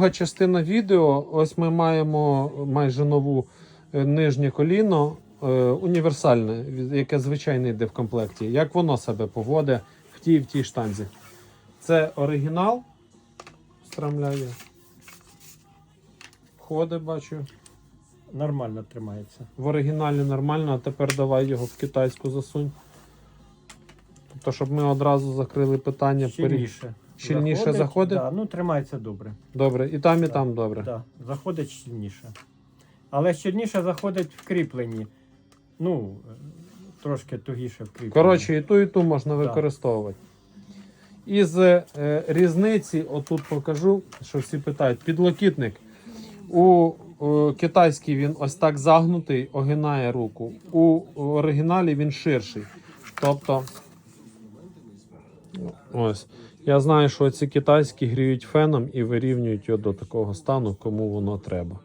Друга частина відео. Ось ми маємо майже нову е, нижнє коліно, е, універсальне, яке звичайно йде в комплекті. Як воно себе поводить в тій в тій штанзі. Це оригінал. Страмляє. Входить, бачу. Нормально тримається. В оригіналі нормально, а тепер давай його в китайську засунь. Тобто, щоб ми одразу закрили питання. Щільніше. Щільніше заходить? Да, ну тримається добре. Добре, і там, і там добре. Да, заходить щільніше. Але щільніше заходить в кріплені. Ну, трошки тугіше в кріпленні. Коротше, і ту, і ту можна Так. використовувати. Із е, різниці, отут покажу, що всі питають, підлокітник. У, е, китайській він ось так загнутий, огинає руку. У оригіналі він ширший. Тобто, ось. Я знаю, що ці китайські гріють феном і вирівнюють його до такого стану, кому воно треба.